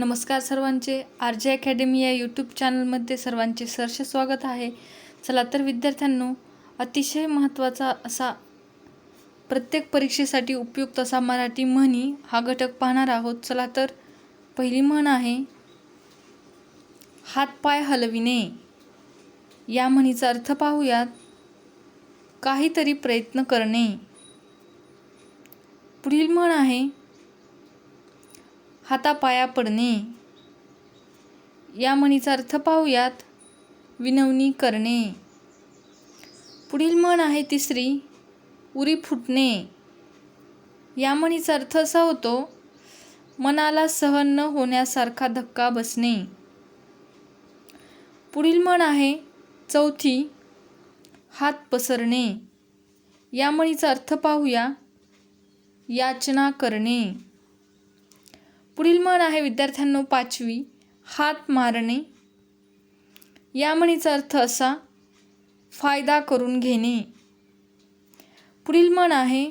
नमस्कार सर्वांचे. R J academy या यूट्यूब चॅनलमध्ये सर्वांचे सहर्ष स्वागत आहे. चला तर विद्यार्थ्यांनो अतिशय महत्त्वाचा असा प्रत्येक परीक्षेसाठी उपयुक्त असा मराठी म्हणी हा घटक पाहणार आहोत. चला तर पहिली म्हण आहे हातपाय हलविणे. या म्हणीचा अर्थ पाहूयात काहीतरी प्रयत्न करणे. पुढील म्हण आहे हातापाया पडणे. या म्हणीचा अर्थ पाहूयात विनवणी करणे. पुढील म्हण आहे तिसरी उरी फुटणे. या म्हणीचा अर्थ असा होतो मनाला सहन न होण्यासारखा धक्का बसणे. पुढील म्हण आहे चौथी हात पसरणे. या म्हणीचा अर्थ पाहूया याचना करणे. पुढील म्हण आहे विद्यार्थ्यांनो पाचवी हात मारणे. या म्हणीचा अर्थ असा फायदा करून घेणे. पुढील म्हण आहे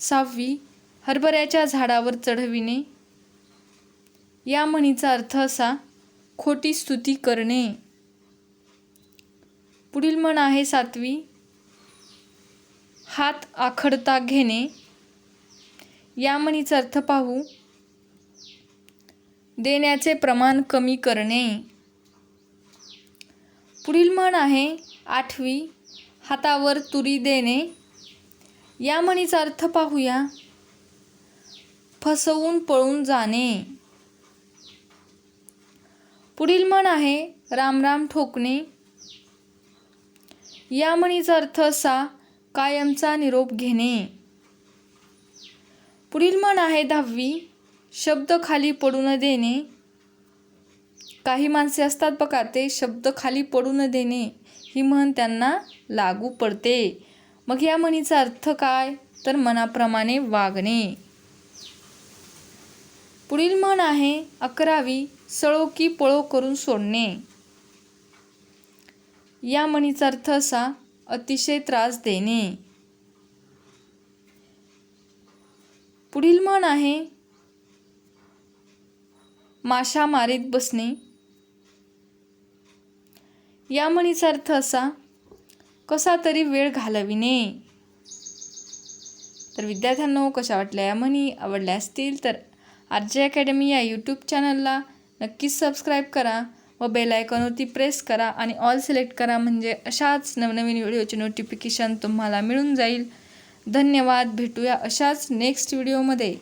सहावी हरभऱ्याच्या झाडावर चढविणे. या म्हणीचा अर्थ असा खोटी स्तुती करणे. पुढील म्हण आहे सातवी हात आखडता घेणे. या म्हणीचा अर्थ पाहू. देण्याचे प्रमाण कमी करणे. पुढील म्हण आहे आठवी हातावर तुरी देणे. या म्हणीचा अर्थ पाहूया. फसवून पळून जाणे. पुढील म्हण आहे रामराम ठोकणे. या म्हणीचा अर्थ असा कायमचा निरोप घेणे. पुढील म्हण आहे दहावी. शब्द खाली पडू न देणे. काही माणसे असतात बघा ते शब्द खाली पडू न देणे ही म्हण त्यांना लागू पडते. मग या म्हणीचा अर्थ काय? तर मनाप्रमाणे वागणे. पुढील म्हण आहे अकरावी सळो की पळो करून सोडणे. या म्हणीचा अर्थ असा अतिशय त्रास देणे. पुढील म्हण आहे माशा मारीत बसणे. या म्हणीचा अर्थ असा कसा तरी वेळ घालविणे. तर विद्यार्थ्यांना कशा वाटल्या या म्हणी? आवडल्या असतील तर आर जे अकॅडमी या यूट्यूब चॅनलला नक्कीच सबस्क्राईब करा व बेल आयकॉनवरती प्रेस करा आणि ऑल सिलेक्ट करा. म्हणजे अशाच नवनवीन व्हिडिओचे नोटिफिकेशन तुम्हाला मिळून जाईल. धन्यवाद. भेटूया अशाच नेक्स्ट व्हिडिओमध्ये